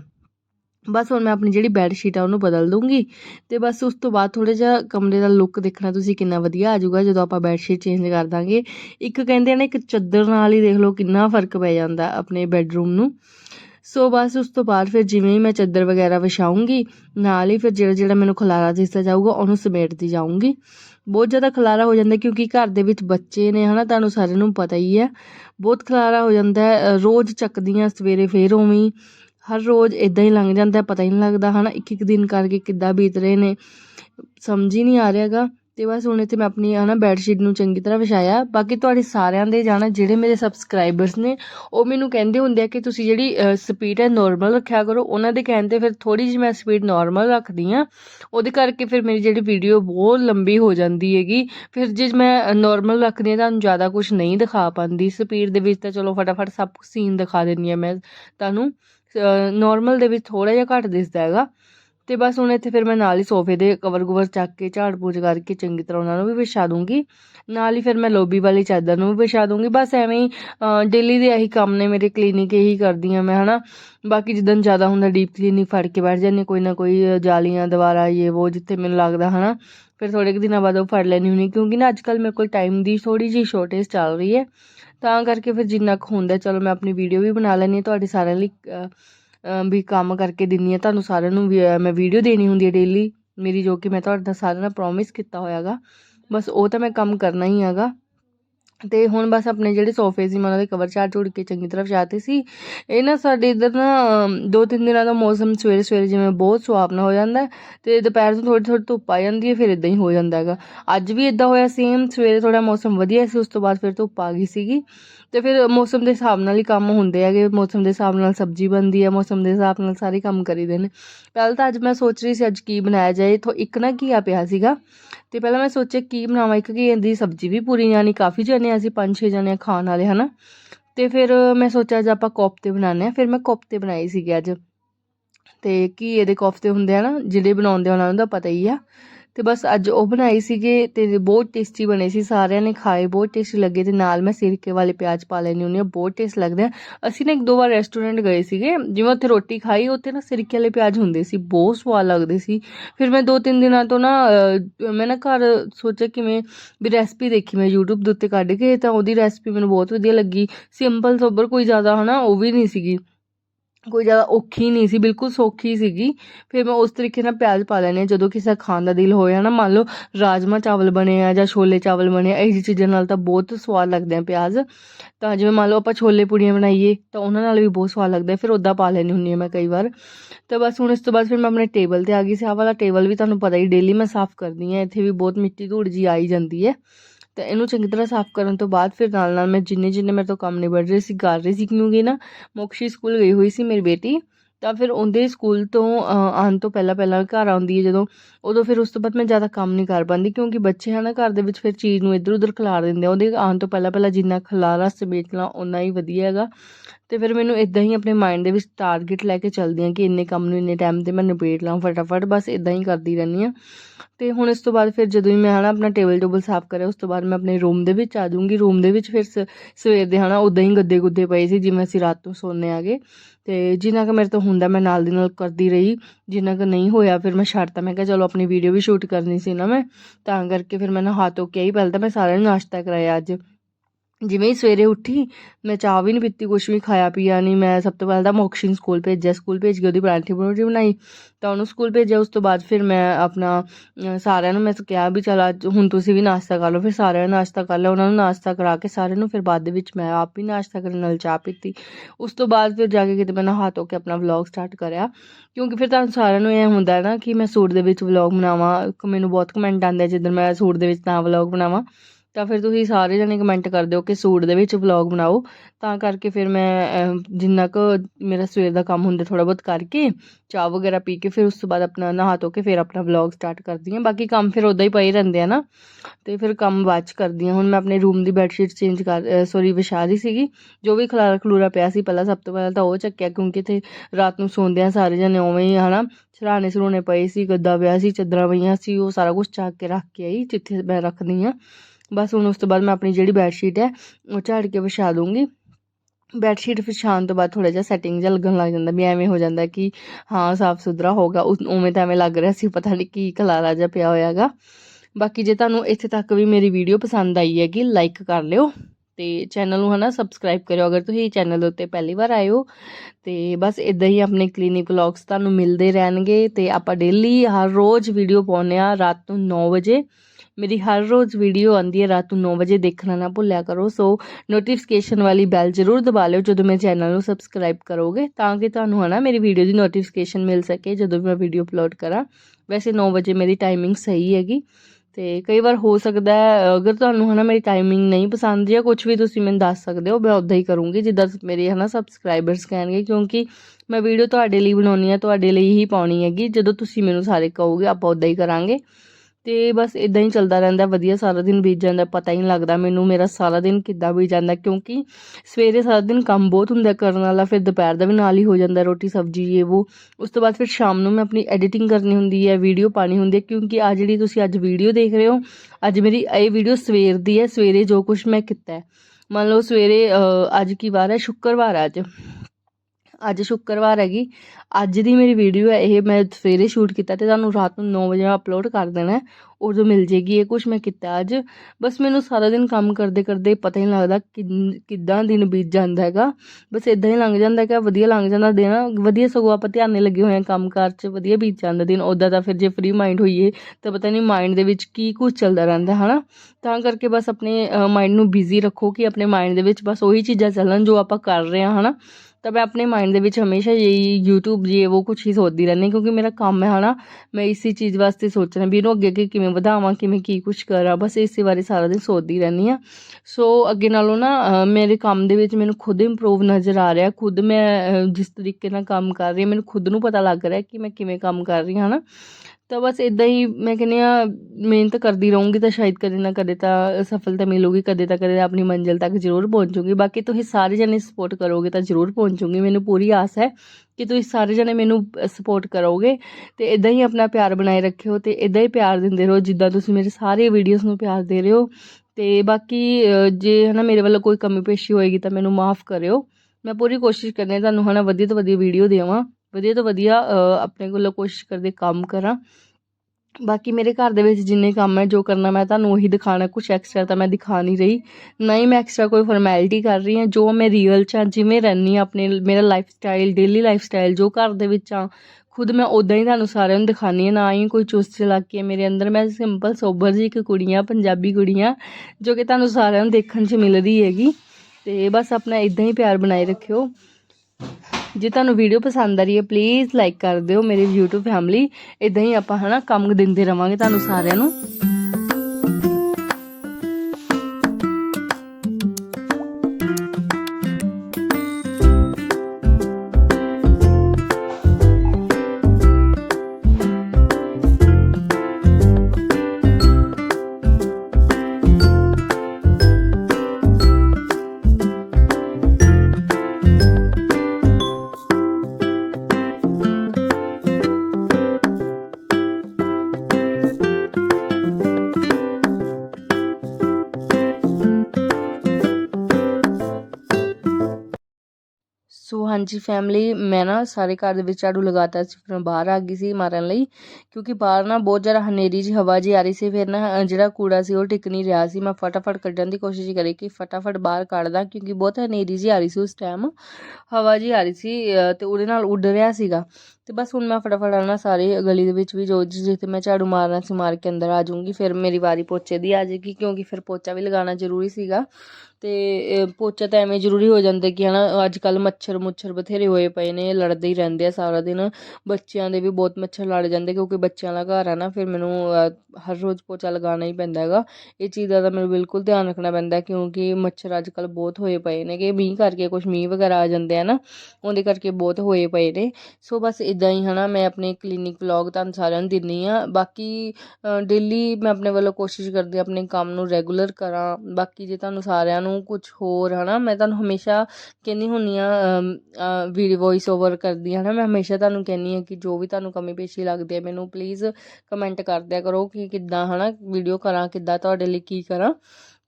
ਬਸ ਹੁਣ ਮੈਂ ਆਪਣੀ ਜਿਹੜੀ ਬੈੱਡ ਸ਼ੀਟ ਆ ਉਹਨੂੰ ਬਦਲ ਦੂੰਗੀ ਤੇ ਬਸ ਉਸ ਤੋਂ ਬਾਅਦ ਥੋੜਾ ਜਿਹਾ ਕਮਰੇ ਦਾ ਲੁੱਕ ਦੇਖਣਾ ਤੁਸੀਂ ਕਿੰਨਾ ਵਧੀਆ ਆ ਜਾਊਗਾ ਜਦੋਂ ਆਪਾਂ ਬੈੱਡ ਸ਼ੀਟ ਚੇਂਜ ਕਰ ਦਾਂਗੇ। ਇੱਕ ਕਹਿੰਦੇ ਆ ਨਾ ਇੱਕ ਚੱਦਰ ਨਾਲ ਹੀ ਦੇਖ ਲਓ ਕਿੰਨਾ ਫ਼ਰਕ ਪੈ ਜਾਂਦਾ ਆਪਣੇ ਬੈੱਡਰੂਮ ਨੂੰ। ਸੋ ਬਸ ਉਸ ਤੋਂ ਬਾਅਦ ਫਿਰ ਜਿਵੇਂ ਹੀ ਮੈਂ ਚੱਦਰ ਵਗੈਰਾ ਵਿਛਾਉਂਗੀ ਨਾਲ ਹੀ ਫਿਰ ਜਿਹੜਾ ਜਿਹੜਾ ਮੈਨੂੰ ਖਲਾਰਾ ਦਿਸਦਾ ਜਾਊਗਾ ਉਹਨੂੰ ਸਮੇਟਦੀ ਜਾਊਂਗੀ। ਬਹੁਤ ਜ਼ਿਆਦਾ ਖਲਾਰਾ ਹੋ ਜਾਂਦਾ ਕਿਉਂਕਿ ਘਰ ਦੇ ਵਿੱਚ ਬੱਚੇ ਨੇ ਹਨਾ ਤੁਹਾਨੂੰ ਸਾਰਿਆਂ ਨੂੰ ਪਤਾ ਹੀ ਹੈ। ਬਹੁਤ ਖਲਾਰਾ ਹੋ ਜਾਂਦਾ ਹੈ ਅ, ਰੋਜ਼ ਚੱਕਦੀਆਂ ਸਵੇਰੇ ਫੇਰ ਉਵੇਂ ਹਰ ਰੋਜ਼ ਇਦਾਂ ਹੀ ਲੰਘ ਜਾਂਦਾ ਪਤਾ ਹੀ ਨਹੀਂ ਲੱਗਦਾ ਹਨਾ ਇੱਕ ਇੱਕ ਦਿਨ ਕਰਕੇ ਕਿੱਦਾਂ ਬੀਤ ਰਹੇ ਨੇ। ਸਮਝ ਹੀ ਨਹੀਂ ਆ ਰਿਹਾਗਾ ਤੇ ਬਸ ਹੁਣ ਇੱਥੇ ਮੈਂ ਆਪਣੀ ਹਨਾ ਬੈੱਡ ਸ਼ੀਟ ਨੂੰ ਚੰਗੀ ਤਰ੍ਹਾਂ ਵਿਛਾਇਆ। ਬਾਕੀ ਤੁਹਾਡੇ ਸਾਰਿਆਂ ਦੇ ਜਾਣਾ, ਜਿਹੜੇ ਮੇਰੇ ਸਬਸਕ੍ਰਾਈਬਰਸ ਨੇ, ਉਹ ਮੈਨੂੰ ਕਹਿੰਦੇ ਹੁੰਦੇ ਆ ਕਿ ਤੁਸੀਂ ਜਿਹੜੀ ਸਪੀਡ ਹੈ ਨਾਰਮਲ ਰੱਖਿਆ ਕਰੋ। ਉਹਨਾਂ ਦੇ ਕਹਿਣ ਤੇ ਫਿਰ ਥੋੜੀ ਜਿਹੀ ਮੈਂ ਸਪੀਡ ਨਾਰਮਲ ਰੱਖਦੀ ਆ ਉਹਦੇ ਕਰਕੇ ਫਿਰ ਮੇਰੀ ਜਿਹੜੀ ਵੀਡੀਓ ਬਹੁਤ ਲੰਬੀ ਹੋ ਜਾਂਦੀ ਹੈਗੀ। ਫਿਰ ਜੇ ਮੈਂ ਨਾਰਮਲ ਰੱਖਦੀ ਹਾਂ ਤੁਹਾਨੂੰ ਜ਼ਿਆਦਾ ਕੁਝ ਨਹੀਂ ਦਿਖਾ ਪਾਉਂਦੀ। ਸਪੀਡ ਦੇ ਵਿੱਚ ਤਾਂ ਚਲੋ ਫਟਾਫਟ ਸਭ ਸੀਨ ਦਿਖਾ ਦਿੰਦੀ ਆ ਮੈਂ ਤੁਹਾਨੂੰ। ਨਾਰਮਲ ਦੇ ਵਿੱਚ ਥੋੜਾ ਜਿਹਾ ਘੱਟ ਦਿਸਦਾ ਹੈਗਾ। ਤੇ ਬਸ ਹੁਣ ਇੱਥੇ ਫਿਰ ਮੈਂ ਨਾਲ ਹੀ ਸੋਫੇ ਦੇ ਕਵਰ ਗੁਵਰ ਚੱਕ ਕੇ ਝਾੜ ਪੂਜ ਕਰਕੇ ਚੰਗੀ ਤਰ੍ਹਾਂ ਉਹਨਾਂ ਨੂੰ ਵੀ ਵਿਛਾ ਦੂੰਗੀ। ਨਾਲ ਹੀ ਫਿਰ ਮੈਂ ਲੋਬੀ ਵਾਲੀ ਚਾਦਰ ਨੂੰ ਵੀ ਵਿਛਾ ਦੂੰਗੀ। ਬਸ ਐਵੇਂ ਹੀ ਡੇਲੀ ਦੇ ਇਹੀ ਕੰਮ ਨੇ ਮੇਰੇ ਕਲੀਨਿਕ ਇਹੀ ਕਰਦੀ ਆ ਮੈਂ, ਹਨਾ। ਬਾਕੀ ਜਿੱਦਣ ਜ਼ਿਆਦਾ ਹੁੰਦਾ ਡੀਪ ਕਲੀਨਿਕ ਫੜ ਕੇ ਬੈਠ ਜਾਂਦੀ ਕੋਈ ਨਾ ਕੋਈ ਜਾਲੀਆਂ ਦੁਬਾਰਾ ਇਹ ਉਹ ਜਿੱਥੇ ਮੈਨੂੰ ਲੱਗਦਾ, ਹਨਾ। ਫਿਰ ਥੋੜੇ ਕੁ ਦਿਨਾਂ ਬਾਅਦ ਉਹ ਫੜ ਲੈਣੀ ਹੁੰਦੀ ਕਿਉਂਕਿ ਨਾ ਅੱਜ ਕੱਲ ਮੇਰੇ ਕੋਲ ਟਾਈਮ ਦੀ ਥੋੜੀ ਜਿਹੀ ਸ਼ੋਰਟੇਜ ਚੱਲ ਰਹੀ ਹੈ। ਤਾਂ ਕਰਕੇ ਫਿਰ ਜਿੰਨਾ ਕੁ ਹੁੰਦਾ, ਚਲੋ ਮੈਂ ਆਪਣੀ ਵੀਡੀਓ ਵੀ ਬਣਾ ਲੈਂਦੀ ਹਾਂ, ਤੁਹਾਡੇ ਸਾਰਿਆਂ ਲਈ ਵੀ ਕੰਮ ਕਰਕੇ ਦਿੰਦੀ ਹਾਂ। ਤੁਹਾਨੂੰ ਸਾਰਿਆਂ ਨੂੰ ਵੀ, ਮੈਂ ਵੀਡੀਓ ਦੇਣੀ ਹੁੰਦੀ ਹੈ ਡੇਲੀ ਮੇਰੀ ਜੋ ਕਿ ਮੈਂ ਤੁਹਾਡੇ ਨਾਲ ਸਾਰਿਆਂ ਨਾਲ ਪ੍ਰੋਮਿਸ ਕੀਤਾ ਹੋਇਆਗਾ ਬਸ ਉਹ ਤਾਂ ਮੈਂ ਕੰਮ ਕਰਨਾ ਹੀ ਹੈਗਾ। ਤੇ ਹੁਣ ਬਸ ਆਪਣੇ ਜਿਹੜੇ ਸੋਫੇ ਸੀ ਮੈਂ ਉਹਨਾਂ ਦੇ ਕਵਰ ਚਾਰ ਝੁੜ ਕੇ ਚੰਗੀ ਤਰ੍ਹਾਂ ਵਿਛਾਤੇ ਸੀ। ਇਹ ਨਾ ਸਾਡੇ ਇੱਧਰ ਨਾ ਦੋ ਤਿੰਨ ਦਿਨਾਂ ਦਾ ਮੌਸਮ ਸਵੇਰੇ ਸਵੇਰੇ ਜਿਵੇਂ ਬਹੁਤ ਸੁਹਾਵਣਾ ਹੋ ਜਾਂਦਾ ਹੈ ਤੇ ਦੁਪਹਿਰ ਤੋਂ ਥੋੜੀ ਥੋੜੀ ਧੁੱਪ ਆ ਜਾਂਦੀ ਹੈ ਫਿਰ ਇਦਾਂ ਹੀ ਹੋ ਜਾਂਦਾ ਹੈਗਾ। ਅੱਜ ਵੀ ਇਦਾਂ ਹੋਇਆ ਸੇਮ ਸਵੇਰੇ ਥੋੜਾ ਮੌਸਮ ਵਧੀਆ ਸੀ ਉਸ ਤੋਂ ਬਾਅਦ ਫਿਰ ਧੁੱਪ ਆ ਗਈ ਸੀਗੀ। ਤੇ ਫਿਰ ਮੌਸਮ ਦੇ ਹਿਸਾਬ ਨਾਲ ਹੀ ਕੰਮ ਹੁੰਦੇ ਹੈਗੇ। ਮੌਸਮ ਦੇ ਹਿਸਾਬ ਨਾਲ ਸਬਜ਼ੀ ਬਣਦੀ ਹੈ ਮੌਸਮ ਦੇ ਹਿਸਾਬ ਨਾਲ ਸਾਰੇ ਕੰਮ ਕਰੀਦੇ ਨੇ। ਪਹਿਲਾਂ ਤਾਂ ਅੱਜ ਮੈਂ ਸੋਚ ਰਹੀ ਸੀ ਅੱਜ ਕੀ ਬਣਾਇਆ ਜਾਏ। ਥੋ ਇੱਕ ਨਾ ਘੀਆ ਪਿਆ ਸੀਗਾ ਤੇ ਪਹਿਲਾਂ ਮੈਂ ਸੋਚਿਆ ਕੀ ਬਣਾਵਾਂ। ਇੱਕ ਘੀਏ ਦੀ ਸਬਜ਼ੀ ਵੀ ਪੂਰੀ, ਯਾਨੀ ਕਾਫੀ ਜਣੇ ਅਸੀਂ ਪੰਜ ਛੇ ਜਣੇ ਖਾਣ ਵਾਲੇ, ਹਨਾ। ਤੇ ਫਿਰ ਮੈਂ ਸੋਚਿਆ ਅੱਜ ਆਪਾਂ ਕੋਫਤੇ ਬਣਾਉਂਦੇ ਆ ਫਿਰ ਮੈਂ ਕੋਫਤੇ ਬਣਾਏ ਸੀਗੇ ਅੱਜ। ਤੇ ਘੀਏ ਦੇ ਕੋਫਤੇ ਹੁੰਦੇ ਆ ਨਾ, ਜਿਹੜੇ ਬਣਾਉਂਦੇ ਉਹਨਾਂ ਨੂੰ ਤਾਂ ਪਤਾ ਹੀ ਆ। ਤੇ ਬਸ ਅੱਜ ਉਹ ਬਣਾਏ ਸੀਗੇ ਤੇ ਬਹੁਤ ਟੇਸਟੀ ਬਣੇ ਸੀ, ਸਾਰਿਆਂ ਨੇ ਖਾਏ, ਬਹੁਤ ਟੇਸਟੀ ਲੱਗੇ ਤੇ ਨਾਲ ਮੈਂ ਸਿਰਕੇ ਵਾਲੇ ਪਿਆਜ਼ ਪਾ ਲੈਣੀ ਹੁੰਦੀ ਆ ਬਹੁਤ ਟੇਸਟ ਲੱਗਦੇ ਆ। ਅਸੀਂ ਨਾ ਇੱਕ ਦੋ ਵਾਰ ਰੈਸਟੋਰੈਂਟ ਗਏ ਸੀਗੇ, ਜਿਵੇਂ ਉੱਥੇ ਰੋਟੀ ਖਾਈ, ਉੱਥੇ ਨਾ ਸਿਰਕੇ ਵਾਲੇ ਪਿਆਜ਼ ਹੁੰਦੇ ਸੀ, ਬਹੁਤ ਸਵਾਦ ਲੱਗਦੇ ਸੀ। ਫਿਰ ਮੈਂ ਦੋ ਤਿੰਨ ਦਿਨਾਂ ਤੋਂ ਨਾ ਮੈਂ ਨਾ ਘਰ ਸੋਚਿਆ ਕਿਵੇਂ ਵੀ ਰੈਸਪੀ ਦੇਖੀ, ਮੈਂ YouTube ਦੇ ਉੱਤੇ ਕੱਢ ਕੇ, ਤਾਂ ਉਹਦੀ ਰੈਸਪੀ ਮੈਨੂੰ ਬਹੁਤ ਵਧੀਆ ਲੱਗੀ। ਸਿੰਪਲ ਸੋਬਰ ਕੋਈ ਜ਼ਿਆਦਾ ਹਨਾ, ਉਹ ਵੀ ਨਹੀਂ ਸੀਗੀ। ਕੋਈ ਜ਼ਿਆਦਾ ਔਖੀ ਨਹੀਂ ਸੀ, ਬਿਲਕੁਲ ਸੌਖੀ ਸੀਗੀ। ਫਿਰ ਮੈਂ ਉਸ ਤਰੀਕੇ ਨਾਲ ਪਿਆਜ਼ ਪਾ ਲੈਣੇ ਆ ਜਦੋਂ ਕਿਸੇ ਦਾ ਖਾਣ ਦਾ ਦਿਲ ਹੋਇਆ ਨਾ, ਮੰਨ ਲਓ ਰਾਜਮਾ ਚਾਵਲ ਬਣੇ ਆ ਜਾਂ ਛੋਲੇ ਚਾਵਲ ਬਣੇ ਆ, ਇਹ ਜਿਹੀ ਚੀਜ਼ਾਂ ਨਾਲ ਤਾਂ ਬਹੁਤ ਸਵਾਦ ਲੱਗਦੇ ਆ ਪਿਆਜ਼। ਤਾਂ ਜਿਵੇਂ ਮੰਨ ਲਓ ਆਪਾਂ ਛੋਲੇ ਪੂੜੀਆਂ ਬਣਾਈਏ, ਤਾਂ ਉਹਨਾਂ ਨਾਲ ਵੀ ਬਹੁਤ ਸਵਾਦ ਲੱਗਦਾ ਫਿਰ ਉੱਦਾਂ ਪਾ ਲੈਣੀ ਹੁੰਦੀ ਆ ਮੈਂ ਕਈ ਵਾਰ। ਤਾਂ ਬਸ ਹੁਣ ਇਸ ਤੋਂ ਬਾਅਦ ਫਿਰ ਮੈਂ ਆਪਣੇ ਟੇਬਲ ਤੇ ਆ ਗਈ ਸੀ, ਆਹ ਵਾਲਾ ਟੇਬਲ ਵੀ ਤੁਹਾਨੂੰ ਪਤਾ ਹੀ, ਡੇਲੀ ਮੈਂ ਸਾਫ਼ ਕਰਦੀ ਆ ਇੱਥੇ ਵੀ ਬਹੁਤ ਮਿੱਟੀ ਧੂੜ ਜੀ ਆਈ ਜਾਂਦੀ ਹੈ। ਤਾਂ ਇਹਨੂੰ ਚੰਗੀ ਤਰ੍ਹਾਂ ਸਾਫ਼ ਕਰਨ ਤੋਂ ਬਾਅਦ ਫਿਰ ਨਾਲ ਨਾਲ ਮੈਂ ਜਿੰਨੇ ਜਿੰਨੇ ਮੇਰੇ ਤੋਂ ਕੰਮ ਨਿਬੜ ਰਹੇ ਸੀ, ਕਰ ਰਹੀ ਸੀ, ਕਿਉਂਕਿ ਨਾ ਮੋਕਸ਼ੀ ਸਕੂਲ ਗਈ ਹੋਈ ਸੀ ਮੇਰੀ ਬੇਟੀ, ਤਾਂ ਫਿਰ ਉਹਦੇ ਸਕੂਲ ਤੋਂ ਆਉਣ ਤੋਂ ਪਹਿਲਾਂ ਪਹਿਲਾਂ ਘਰ ਆਉਂਦੀ ਹੈ ਜਦੋਂ, ਉਦੋਂ ਫਿਰ ਉਸ ਤੋਂ ਬਾਅਦ ਮੈਂ ਜ਼ਿਆਦਾ ਕੰਮ ਨਹੀਂ ਕਰ ਪਾਉਂਦੀ, ਕਿਉਂਕਿ ਬੱਚੇ ਹਨ ਨਾ ਘਰ ਦੇ ਵਿੱਚ ਫਿਰ ਚੀਜ਼ ਨੂੰ ਇੱਧਰ ਉੱਧਰ ਖਿਲਾਰ ਦਿੰਦੇ ਆ, ਉਹਦੇ ਆਉਣ ਤੋਂ ਪਹਿਲਾਂ ਪਹਿਲਾਂ ਜਿੰਨਾ ਖਲਾਰਾ ਸਮੇਟਣਾ ਉਨਾ ਹੀ ਵਧੀਆ ਹੈਗਾ। ਤੇ ਫਿਰ ਮੈਨੂੰ ਇਦਾਂ ਹੀ ਆਪਣੇ ਮਾਈਂਡ ਦੇ ਵਿੱਚ ਟਾਰਗੇਟ ਲੈ ਕੇ ਚੱਲਦੀ ਹਾਂ ਕਿ ਇੰਨੇ ਕੰਮ ਨੂੰ, ਇੰਨੇ ਟਾਈਮ ਤੇ ਮੈਂ ਨਿਬੇੜ ਲਾਂ ਫਟਾਫਟ, ਬਸ ਇਦਾਂ ਹੀ ਕਰਦੀ ਰਹਿੰਦੀ ਹਾਂ। ਤੇ ਹੁਣ ਇਸ ਤੋਂ ਬਾਅਦ ਫਿਰ ਜਦੋਂ ਹੀ ਮੈਂ ਹਨਾ ਆਪਣਾ ਟੇਬਲ ਟੇਬਲ ਸਾਫ਼ ਕਰਿਆ, ਉਸ ਤੋਂ ਬਾਅਦ ਮੈਂ ਆਪਣੇ ਰੂਮ ਦੇ ਵਿੱਚ ਆ ਜਾਊਂਗੀ। ਰੂਮ ਦੇ ਵਿੱਚ ਫਿਰ ਸ- ਸਵੇਰ ਦੇ ਹਨਾ ਉਦਾਂ ਹੀ ਗੱਦੇ ਗੁੱਦੇ ਪਏ ਸੀ, ਜਿਵੇਂ ਅਸੀਂ ਰਾਤ ਤੋਂ ਸੌਂਦੇ ਆਗੇ। ਤੇ ਜਿੰਨਾ ਕੁ ਮੇਰੇ ਤੋਂ ਹੁੰਦਾ, ਮੈਂ ਨਾਲ ਦੀ ਨਾਲ ਕਰਦੀ ਰਹੀ। ਜਿੰਨਾ ਕੁ ਨਹੀਂ ਹੋਇਆ, ਫਿਰ ਮੈਂ ਛੱਡਤਾ। ਮੈਂ ਕਿਹਾ, ਚਲੋ, ਆਪਣੀ ਵੀਡੀਓ ਵੀ ਸ਼ੂਟ ਕਰਨੀ ਸੀ ਨਾ ਮੈਂ। ਤਾਂ ਕਰਕੇ ਫਿਰ ਮੈਂ ਨਹਾ ਧੋ ਕੇ ਆਈ। ਪਹਿਲਾਂ ਤਾਂ ਮੈਂ ਸਾਰਿਆਂ ਨੂੰ ਨਾਸ਼ਤਾ ਕਰਾਇਆ ਅੱਜ। ਜਿਵੇਂ ਹੀ ਸਵੇਰੇ ਉੱਠੀ, ਮੈਂ ਚਾਹ ਵੀ ਨਹੀਂ ਪੀਤੀ, ਕੁਛ ਵੀ ਖਾਇਆ ਪੀਆ ਨਹੀਂ, ਮੈਂ ਸਭ ਤੋਂ ਪਹਿਲਾਂ ਤਾਂ ਮੋਕਸ਼ਿਨ ਸਕੂਲ ਭੇਜਿਆ, ਸਕੂਲ ਭੇਜ ਕੇ ਉਹਦੀ ਪਰਾਂਠੀ ਪਰੌਂਠੀ ਬਣਾਈ, ਤਾਂ ਉਹਨੂੰ ਸਕੂਲ ਭੇਜਿਆ, ਉਸ ਤੋਂ ਬਾਅਦ ਫਿਰ ਮੈਂ ਆਪਣਾ ਸਾਰਿਆਂ ਨੂੰ ਮੈਂ ਕਿਹਾ ਵੀ ਚਲ ਅੱਜ ਹੁਣ ਤੁਸੀਂ ਵੀ ਨਾਸ਼ਤਾ ਕਰ ਲਓ, ਫਿਰ ਸਾਰਿਆਂ ਨੇ ਨਾਸ਼ਤਾ ਕਰ ਲਿਆ, ਉਹਨਾਂ ਨੂੰ ਨਾਸ਼ਤਾ ਕਰਾ ਕੇ ਸਾਰਿਆਂ ਨੂੰ, ਫਿਰ ਬਾਅਦ ਦੇ ਵਿੱਚ ਮੈਂ ਆਪ ਵੀ ਨਾਸ਼ਤਾ ਕਰਨ ਨਾਲ ਚਾਹ ਪੀਤੀ। ਉਸ ਤੋਂ ਬਾਅਦ ਫਿਰ ਜਾ ਕੇ ਕਿਤੇ ਮੈਂ ਨਹਾ ਧੋ ਕੇ ਆਪਣਾ ਵਲੌਗ ਸਟਾਰਟ ਕਰਿਆ, ਕਿਉਂਕਿ ਫਿਰ ਤੁਹਾਨੂੰ ਸਾਰਿਆਂ ਨੂੰ ਇਹ ਹੁੰਦਾ ਹੈ ਨਾ ਕਿ ਮੈਂ ਸੂਟ ਦੇ ਵਿੱਚ ਵਲੌਗ ਬਣਾਵਾਂ ਮੈਨੂੰ ਬਹੁਤ ਕਮੈਂਟ ਆਉਂਦੇ ਆ ਜਦੋਂ ਮੈਂ ਸੂਟ ਦੇ ਵਿੱਚ ਤਾਂ ਵਲੌਗ ਬਣਾਵਾਂ। ਤਾਂ ਫਿਰ ਤੁਸੀਂ ਸਾਰੇ ਜਣੇ ਕਮੈਂਟ ਕਰ ਦਿਓ ਕਿ ਸੂਟ ਦੇ ਵਿੱਚ ਵਲੌਗ ਬਣਾਓ। ਤਾਂ ਕਰਕੇ ਫਿਰ ਮੈਂ ਜਿੰਨਾ ਕੁ ਮੇਰਾ ਸਵੇਰ ਦਾ ਕੰਮ ਹੁੰਦਾ ਥੋੜਾ ਬਹੁਤ ਕਰਕੇ ਚਾਹ ਵਗੈਰਾ ਪੀ ਕੇ ਫਿਰ ਉਸ ਤੋਂ ਬਾਅਦ ਆਪਣਾ ਨਹਾ ਧੋ ਕੇ ਫਿਰ ਆਪਣਾ ਵਲੌਗ ਸਟਾਰਟ ਕਰਦੀ ਹਾਂ। ਬਾਕੀ ਕੰਮ ਫਿਰ ਉਦਾਂ ਹੀ ਪਏ ਰਹਿੰਦੇ ਆ ਨਾ। ਤੇ ਫਿਰ ਕੰਮ ਬਾਅਦ ਚ ਕਰਦੀ ਹਾਂ। ਹੁਣ ਮੈਂ ਆਪਣੇ ਰੂਮ ਦੀ ਬੈੱਡਸ਼ੀਟ ਚੇਂਜ ਕਰ ਸੌਰੀ ਵਿਛਾ ਰਹੀ ਸੀਗੀ। ਜੋ ਵੀ ਖਲਾਰਾ ਖਲੂਰਾ ਪਿਆ ਸੀ ਪਹਿਲਾਂ ਸਭ ਤੋਂ ਪਹਿਲਾਂ ਤਾਂ ਉਹ ਚੱਕਿਆ ਕਿਉਂਕਿ ਇੱਥੇ ਰਾਤ ਨੂੰ ਸੌਂਦੇ ਆ ਸਾਰੇ ਜਣੇ ਉਵੇਂ ਹੀ ਹਨਾ। ਸਰਾਣੇ ਸਰੂਣੇ ਪਏ ਸੀ, ਗੱਦਾ ਪਿਆ ਸੀ, ਚਾਦਰਾਂ ਪਈਆਂ ਸੀ, ਉਹ ਸਾਰਾ ਕੁਝ ਚੱਕ ਕੇ ਰੱਖ ਕੇ ਆਈ, ਜਿੱਥੇ ਮੈਂ ਰੱਖਦੀ ਹਾਂ। ਬਸ ਹੁਣ ਉਸ ਤੋਂ ਬਾਅਦ ਮੈਂ ਆਪਣੀ ਜਿਹੜੀ ਬੈੱਡਸ਼ੀਟ ਹੈ, ਉਹ ਝਾੜ ਕੇ ਵਿਛਾ ਦੂੰਗੀ ਬੈੱਡਸ਼ੀਟ ਵਿਛਾਉਣ ਤੋਂ ਬਾਅਦ ਥੋੜਾ ਜਿਹਾ ਸੈਟਿੰਗ ਜਿਹਾ ਲੱਗਣ ਲੱਗ ਜਾਂਦਾ ਵੀ ਐਵੇਂ ਹੋ ਜਾਂਦਾ ਕਿ ਹਾਂ, ਸਾਫ਼ ਸੁਥਰਾ ਹੋਗਾ ਉਵੇਂ ਤਾਂ ਐਵੇਂ ਲੱਗ ਰਿਹਾ ਸੀ, ਪਤਾ ਨਹੀਂ ਕੀ ਖਲਾਰਾ ਜਿਹਾ ਪਿਆ ਹੋਇਆਗਾ ਬਾਕੀ ਜੇ ਤੁਹਾਨੂੰ ਇੱਥੇ ਤੱਕ ਵੀ ਮੇਰੀ ਵੀਡੀਓ ਪਸੰਦ ਆਈ ਹੈਗੀ ਲਾਈਕ ਕਰ ਲਿਓ ਤੇ ਚੈਨਲ ਨੂੰ ਹਨਾ ਸਬਸਕ੍ਰਾਈਬ ਕਰਿਓ, ਅਗਰ ਤੁਸੀਂ ਚੈਨਲ ਦੇ ਉੱਤੇ ਪਹਿਲੀ ਵਾਰ ਆਏ ਹੋ। ਤੇ ਬਸ ਇਦਾਂ ਹੀ ਆਪਣੇ ਕਲੀਨਿਕ ਵਲੌਗਸ ਤੁਹਾਨੂੰ ਮਿਲਦੇ ਰਹਿਣਗੇ ਤੇ ਆਪਾਂ ਡੇਲੀ ਹਰ ਰੋਜ਼ ਵੀਡੀਓ ਪਾਉਂਦੇ ਆ ਰਾਤ ਨੂੰ 9 ਵਜੇ। ਮੇਰੀ ਹਰ ਰੋਜ਼ ਵੀਡੀਓ ਆਉਂਦੀ ਹੈ ਰਾਤ ਨੂੰ 9 ਵਜੇ ਦੇਖਣਾ ਨਾ ਭੁੱਲਿਆ ਕਰੋ ਸੋ ਨੋਟੀਫਿਕੇਸ਼ਨ ਵਾਲੀ ਬੈਲ ਜ਼ਰੂਰ ਦਬਾ ਲਿਓ ਜਦੋਂ ਮੇਰੇ ਚੈਨਲ ਨੂੰ ਸਬਸਕ੍ਰਾਈਬ ਕਰੋਗੇ ਤਾਂ ਕਿ ਤੁਹਾਨੂੰ ਹਨਾ ਮੇਰੀ ਵੀਡੀਓ ਦੀ ਨੋਟੀਫਿਕੇਸ਼ਨ ਮਿਲ ਸਕੇ ਜਦੋਂ ਵੀ ਮੈਂ ਵੀਡੀਓ ਅਪਲੋਡ ਕਰਾਂ ਵੈਸੇ 9 ਵਜੇ ਮੇਰੀ ਟਾਈਮਿੰਗ ਸਹੀ ਹੈਗੀ ਤੇ ਕਈ ਵਾਰ ਹੋ ਸਕਦਾ ਹੈ ਅਗਰ ਤੁਹਾਨੂੰ ਹਨਾ ਮੇਰੀ ਟਾਈਮਿੰਗ ਨਹੀਂ ਪਸੰਦ ਜਾਂ ਕੁਝ ਵੀ ਤੁਸੀਂ ਮੈਨੂੰ ਦੱਸ ਸਕਦੇ ਹੋ ਮੈਂ ਉਦਾਂ ਹੀ ਕਰੂੰਗੀ ਜਿੱਦਾਂ ਮੇਰੇ ਹਨਾ ਸਬਸਕ੍ਰਾਈਬਰਸ ਕਹਿਣਗੇ ਕਿਉਂਕਿ ਮੈਂ ਵੀਡੀਓ ਤੁਹਾਡੇ ਲਈ ਬਣਾਉਣੀ ਹੈ ਤੁਹਾਡੇ ਲਈ ਹੀ ਪਾਉਣੀ ਹੈਗੀ ਜਦੋਂ ਤੁਸੀਂ ਮੈਨੂੰ ਸਾਰੇ ਕਹੋਗੇ ਆਪਾਂ ਉਦਾਂ ਹੀ ਕਰਾਂਗੇ ਤੇ ਬਸ ਇਦਾਂ ਹੀ ਚੱਲਦਾ ਰਹਿੰਦਾ, ਵਧੀਆ ਸਾਰਾ ਦਿਨ ਬੀਤ ਜਾਂਦਾ, ਪਤਾ ਹੀ ਨਹੀਂ ਲੱਗਦਾ ਮੈਨੂੰ ਮੇਰਾ ਸਾਰਾ ਦਿਨ ਕਿੱਦਾਂ ਬੀਤ ਜਾਂਦਾ, ਕਿਉਂਕਿ ਸਵੇਰੇ ਸਾਰਾ ਦਿਨ ਕੰਮ ਬਹੁਤ ਹੁੰਦਾ ਕਰਨ ਵਾਲਾ, ਫਿਰ ਦੁਪਹਿਰ ਦਾ ਵੀ ਨਾਲ ਹੀ ਹੋ ਜਾਂਦਾ ਰੋਟੀ, ਸਬਜ਼ੀ, ਇਹ, ਉਹ। ਉਸ ਤੋਂ ਬਾਅਦ ਫਿਰ ਸ਼ਾਮ ਨੂੰ ਮੈਂ ਆਪਣੀ ਐਡੀਟਿੰਗ ਕਰਨੀ ਹੁੰਦੀ ਹੈ ਵੀਡੀਓ ਪਾਣੀ ਹੁੰਦੀ ਹੈ, ਕਿਉਂਕਿ ਆ ਜਿਹੜੀ ਤੁਸੀਂ ਅੱਜ ਵੀਡੀਓ ਦੇਖ ਰਹੇ ਹੋ, ਅੱਜ ਮੇਰੀ ਇਹ ਵੀਡੀਓ ਸਵੇਰ ਦੀ ਹੈ, ਸਵੇਰੇ ਜੋ ਕੁਝ ਮੈਂ ਕੀਤਾ ਹੈ। ਮੰਨ ਲਓ ਸਵੇਰੇ ਅੱਜ ਕੀ ਵਾਰ ਹੈ? ਸ਼ੁੱਕਰਵਾਰ ਹੈ ਅੱਜ। ਅੱਜ ਸ਼ੁੱਕਰਵਾਰ ਹੈਗੀ। ਅੱਜ ਦੀ ਮੇਰੀ ਵੀਡੀਓ ਹੈ, ਇਹ ਮੈਂ ਸਵੇਰੇ ਸ਼ੂਟ ਕੀਤਾ ਤੇ ਤੁਹਾਨੂੰ ਰਾਤ ਨੂੰ 9 ਵਜੇ ਅਪਲੋਡ ਕਰ ਦੇਣਾ ਹੈ। ਉਦੋਂ ਮਿਲ ਜੇਗੀ ਇਹ ਕੁਝ ਮੈਂ ਕੀਤਾ ਅੱਜ। ਬਸ ਮੈਨੂੰ ਸਾਰਾ ਦਿਨ ਕੰਮ ਕਰਦੇ ਕਰਦੇ ਪਤਾ ਹੀ ਨਹੀਂ ਲੱਗਦਾ ਕਿੰਨ- ਕਿੱਦਾਂ ਦਿਨ ਬੀਤ ਜਾਂਦਾ ਹੈਗਾ। ਬਸ ਇਦਾਂ ਹੀ ਲੰਘ ਜਾਂਦਾ ਹੈਗਾ, ਵਧੀਆ ਲੰਘ ਜਾਂਦਾ ਦਿਨ। ਵਧੀਆ ਸਗੋਂ ਆਪਾਂ ਧਿਆਨ ਨਹੀਂ ਲੱਗੇ ਹੋਏ ਆ ਕੰਮਕਾਰ 'ਚ, ਵਧੀਆ ਬੀਤ ਜਾਂਦਾ ਦਿਨ। ਉਦਾਂ ਤਾਂ ਫਿਰ ਜੇ ਫ੍ਰੀ ਮਾਈਂਡ ਹੋਈਏ, ਤਾਂ ਪਤਾ ਨਹੀਂ ਮਾਈਂਡ ਦੇ ਵਿੱਚ ਕੀ ਕੁਝ ਚੱਲਦਾ ਰਹਿੰਦਾ, ਹਨਾ? ਤਾਂ ਕਰਕੇ ਬਸ ਆਪਣੇ ਮਾਈਂਡ ਨੂੰ ਬਿਜ਼ੀ ਰੱਖੋ ਕਿ ਆਪਣੇ ਮਾਈਂਡ ਦੇ ਵਿੱਚ ਬਸ ਉਹੀ ਚੀਜ਼ਾਂ ਚੱਲਣ ਜੋ ਆਪਾਂ ਕਰ ਰਹੇ ਹਾਂ, ਹਨਾ? ਤਾਂ ਮੈਂ ਆਪਣੇ ਮਾਈਂਡ ਦੇ ਵਿੱਚ ਹਮੇਸ਼ਾ ਯਹੀ YouTube ਜੇ ਉਹ ਕੁਛ ਹੀ ਸੋਚਦੀ ਰਹਿੰਦੀ ਹਾਂ, ਕਿਉਂਕਿ ਮੇਰਾ ਕੰਮ ਹੈ ਹਨਾ, ਮੈਂ ਇਸੇ ਚੀਜ਼ ਵਾਸਤੇ ਸੋਚਣਾ ਵੀ ਇਹਨੂੰ ਅੱਗੇ ਅੱਗੇ ਕਿਵੇਂ ਵਧਾਵਾਂ, ਕਿਵੇਂ ਕੀ ਕੁਛ ਕਰਾਂ, ਬਸ ਇਸੇ ਬਾਰੇ ਸਾਰਾ ਦਿਨ ਸੋਚਦੀ ਰਹਿੰਦੀ ਹਾਂ। ਸੋ ਅੱਗੇ ਨਾਲੋਂ ਨਾ ਮੇਰੇ ਕੰਮ ਦੇ ਵਿੱਚ ਮੈਨੂੰ ਖੁਦ ਇੰਪਰੂਵ ਨਜ਼ਰ ਆ ਰਿਹਾ, ਖੁਦ ਮੈਂ ਜਿਸ ਤਰੀਕੇ ਨਾਲ ਕੰਮ ਕਰ ਰਹੀ ਹਾਂ, ਮੈਨੂੰ ਖੁਦ ਨੂੰ ਪਤਾ ਲੱਗ ਰਿਹਾ ਕਿ ਮੈਂ ਕਿਵੇਂ ਕੰਮ ਕਰ ਰਹੀ ਹਾਂ, ਹਨਾ। ਤਾਂ ਬਸ ਇਦਾਂ ਹੀ ਮੈਂ ਕਹਿੰਦੀ ਆ ਮਿਹਨਤ ਕਰਦੀ ਰਹੂੰਗੀ ਤਾਂ ਸ਼ਾਇਦ ਕਦੇ ਨਾ ਕਦੇ ਤਾਂ ਸਫਲਤਾ ਮਿਲੂਗੀ ਕਦੇ ਤਾਂ ਕਦੇ ਆਪਣੀ ਮੰਜ਼ਿਲ ਤੱਕ ਜ਼ਰੂਰ ਪਹੁੰਚੂਗੀ। ਬਾਕੀ ਤੁਸੀਂ ਸਾਰੇ ਜਣੇ ਸਪੋਰਟ ਕਰੋਗੇ ਤਾਂ ਜ਼ਰੂਰ ਪਹੁੰਚੂਗੀ। ਮੈਨੂੰ ਪੂਰੀ ਆਸ ਹੈ ਕਿ ਤੁਸੀਂ ਸਾਰੇ ਜਣੇ ਮੈਨੂੰ ਸਪੋਰਟ ਕਰੋਗੇ ਤੇ ਇਦਾਂ ਹੀ ਆਪਣਾ ਪਿਆਰ ਬਣਾਏ ਰੱਖਿਓ ਤੇ ਇਦਾਂ ਹੀ ਪਿਆਰ ਦਿੰਦੇ ਰਹੋ ਜਿੱਦਾਂ ਤੁਸੀਂ ਮੇਰੇ ਸਾਰੇ ਵੀਡੀਓਜ਼ ਨੂੰ ਪਿਆਰ ਦੇ ਰਹੇ ਹੋ। ਤੇ ਬਾਕੀ ਅ, ਜੇ ਹਨਾ ਮੇਰੇ ਵੱਲੋਂ ਕੋਈ ਕਮੀ ਪੇਸ਼ੀ ਹੋਏਗੀ ਤਾਂ ਮੈਨੂੰ ਮਾਫ ਕਰਿਓ। ਮੈਂ ਪੂਰੀ ਕੋਸ਼ਿਸ਼ ਕਰਨੀ ਹੈ ਤੁਹਾਨੂੰ ਹਨਾ ਵਧੀਆ ਤੋਂ ਵਧੀਆ ਵੀਡੀਓ ਦੇਵਾਂ। ਵਧੀਆ ਤੋਂ ਵਧੀਆ ਆਪਣੇ ਕੋਲੋਂ ਕੋਸ਼ਿਸ਼ ਕਰਦੇ ਕੰਮ ਕਰਾਂ। ਬਾਕੀ ਮੇਰੇ ਘਰ ਦੇ ਵਿੱਚ ਜਿੰਨੇ ਕੰਮ ਹੈ, ਜੋ ਕਰਨਾ ਮੈਂ ਤੁਹਾਨੂੰ ਉਹੀ ਦਿਖਾਣਾ ਕੁਝ ਐਕਸਟਰਾ ਤਾਂ ਮੈਂ ਦਿਖਾ ਨਹੀਂ ਰਹੀ। ਨਾ ਹੀ ਮੈਂ ਐਕਸਟਰਾ ਕੋਈ ਫਾਰਮੈਲਿਟੀ ਕਰ ਰਹੀ ਹਾਂ, ਜੋ ਮੈਂ ਰੀਅਲ ਚ ਹਾਂ ਜਿਵੇਂ ਰਹਿੰਦੀ ਹਾਂ, ਆਪਣੇ ਮੇਰਾ life style daily life style ਜੋ ਘਰ ਦੇ ਵਿੱਚ ਆ, ਖੁਦ ਮੈਂ ਉਦਾਂ ਹੀ ਤੁਹਾਨੂੰ ਸਾਰਿਆਂ ਨੂੰ ਦਿਖਾਉਂਦੀ ਹਾਂ, ਨਾ ਹੀ ਕੋਈ ਚੁਸਤ ਚਲਾਕੀ ਹੈ ਮੇਰੇ ਅੰਦਰ। ਮੈਂ ਸਿੰਪਲ ਸੋਬਰ ਜਿਹੀ ਇੱਕ ਕੁੜੀ ਹਾਂ, ਪੰਜਾਬੀ ਕੁੜੀ ਹਾਂ, ਜੋ ਕਿ ਤੁਹਾਨੂੰ ਸਾਰਿਆਂ ਨੂੰ ਦੇਖਣ 'ਚ ਮਿਲ ਰਹੀ ਹੈਗੀ। ਤੇ ਬਸ ਆਪਣਾ ਇਦਾਂ ਹੀ ਪਿਆਰ ਬਣਾਈ ਰੱਖਿਓ। ਜੇ ਤੁਹਾਨੂੰ ਵੀਡੀਓ ਪਸੰਦ ਆ ਰਹੀ ਹੈ ਪਲੀਜ਼ ਲਾਈਕ ਕਰ ਦਿਓ ਮੇਰੀ YouTube ਫੈਮਿਲੀ ਇਦਾਂ ਹੀ ਆਪਾਂ ਹਨਾ ਕੰਮ ਦਿੰਦੇ ਰਵਾਂਗੇ ਤੁਹਾਨੂੰ ਸਾਰਿਆਂ ਨੂੰ। ਹਾਂਜੀ ਫੈਮਿਲੀ ਮੈਂ ਨਾ ਸਾਰੇ ਘਰ ਦੇ ਵਿੱਚ ਝਾੜੂ ਲਗਾਤਾ ਸੀ ਫਿਰ ਮੈਂ ਬਾਹਰ ਆ ਗਈ ਸੀ ਮਾਰਨ ਲਈ ਕਿਉਂਕਿ ਬਾਹਰ ਨਾ ਬਹੁਤ ਜ਼ਿਆਦਾ ਹਨੇਰੀ ਜਿਹੀ ਹਵਾ ਜੀ ਆ ਰਹੀ ਸੀ ਫਿਰ ਨਾ ਜਿਹੜਾ ਕੂੜਾ ਸੀ ਉਹ ਟਿਕ ਨਹੀਂ ਰਿਹਾ ਸੀ ਮੈਂ ਫਟਾਫਟ ਕੱਢਣ ਦੀ ਕੋਸ਼ਿਸ਼ ਕਰੀ ਕਿ ਫਟਾਫਟ ਬਾਹਰ ਕੱਢਦਾ ਕਿਉਂਕਿ ਬਹੁਤ ਹਨੇਰੀ ਜੀ ਆ ਰਹੀ ਸੀ ਉਸ ਟਾਈਮ ਹਵਾ ਜੀ ਆ ਰਹੀ ਸੀ ਅ, ਤੇ ਉਹਦੇ ਨਾਲ ਉੱਡ ਰਿਹਾ ਸੀਗਾ। ਤੇ ਬਸ ਹੁਣ ਮੈਂ ਫਟਾਫਟ ਨਾ ਸਾਰੀ ਗਲੀ ਦੇ ਵਿੱਚ ਵੀ ਜੋ ਜਿੱਥੇ ਮੈਂ ਝਾੜੂ ਮਾਰਨਾ ਸੀ ਮਾਰ ਕੇ ਅੰਦਰ ਆ ਜਾਊਂਗੀ, ਫਿਰ ਮੇਰੀ ਵਾਰੀ ਪੋਚੇ ਦੀ ਆ ਜਾਏਗੀ, ਕਿਉਂਕਿ ਫਿਰ ਪੋਚਾ ਵੀ ਲਗਾਉਣਾ ਜ਼ਰੂਰੀ ਸੀਗਾ। ਤੇ ਪੋਚਾ ਤਾਂ ਐਵੇਂ ਜ਼ਰੂਰੀ ਹੋ ਜਾਂਦਾ ਕਿ ਹਨਾ ਅੱਜ ਕੱਲ ਮੱਛਰ ਮੁੱਛਰ ਬਥੇਰੇ ਹੋਏ ਪਏ ਨੇ, ਲੜਦੇ ਹੀ ਰਹਿੰਦੇ ਆ ਸਾਰਾ ਦਿਨ। ਬੱਚਿਆਂ ਦੇ ਵੀ ਬਹੁਤ ਮੱਛਰ ਲੜ ਜਾਂਦੇ ਕਿਉਂਕਿ ਬੱਚਿਆਂ ਦਾ ਘਰ ਆ ਨਾ, ਫਿਰ ਮੈਨੂੰ ਹਰ ਰੋਜ਼ ਪੋਚਾ ਲਗਾਉਣਾ ਹੀ ਪੈਂਦਾ ਹੈਗਾ। ਇਹ ਚੀਜ਼ ਦਾ ਤਾਂ ਮੈਨੂੰ ਬਿਲਕੁਲ ਧਿਆਨ ਰੱਖਣਾ ਪੈਂਦਾ ਕਿਉਂਕਿ ਮੱਛਰ ਅੱਜ ਕੱਲ ਬਹੁਤ ਹੋਏ ਪਏ ਨੇ ਕਿ ਮੀਂਹ ਕਰਕੇ ਕੁਝ ਮੀਂਹ ਵਗੈਰਾ ਆ ਜਾਂਦੇ ਆ ਨਾ, ਉਹਦੇ ਕਰਕੇ ਬਹੁਤ ਹੋਏ ਪਏ ਨੇ। ਸੋ ਬਸ ਇਦਾਂ ਹੀ ਹੈ ਨਾ ਮੈਂ ਆਪਣੇ ਕਲੀਨਿਕ ਵਲੌਗ ਤੁਹਾਨੂੰ ਸਾਰਿਆਂ ਨੂੰ ਦਿੰਦੀ ਆ ਬਾਕੀ ਡੇਲੀ ਮੈਂ ਆਪਣੇ ਵੱਲੋਂ ਕੋਸ਼ਿਸ਼ ਕਰਦੀ ਹਾਂ ਆਪਣੇ ਕੰਮ ਨੂੰ ਰੈਗੂਲਰ ਕਰਾਂ। ਬਾਕੀ ਜੇ ਤੁਹਾਨੂੰ ਸਾਰਿਆਂ ਨੂੰ ਕੁਝ ਹੋਰ ਹੈ ਨਾ ਮੈਂ ਤੁਹਾਨੂੰ ਹਮੇਸ਼ਾ ਕਹਿੰਦੀ ਹੁੰਨੀ ਆ ਵੀਡੀਓ ਵੌਇਸ ਓਵਰ ਕਰਦੀ ਹਾਂ ਨਾ ਮੈਂ ਹਮੇਸ਼ਾ ਤੁਹਾਨੂੰ ਕਹਿੰਦੀ ਆ ਕਿ ਜੋ ਵੀ ਤੁਹਾਨੂੰ ਕਮੀ ਪੇਸ਼ੀ ਲੱਗਦੀ ਹੈ, ਮੈਨੂੰ ਪਲੀਜ਼ ਕਮੈਂਟ ਕਰ ਦਿਆ ਕਰੋ ਕਿ ਕਿੱਦਾਂ ਹੈ ਨਾ ਵੀਡੀਓ ਕਰਾਂ, ਕਿੱਦਾਂ ਤੁਹਾਡੇ ਲਈ ਕੀ ਕਰਾਂ।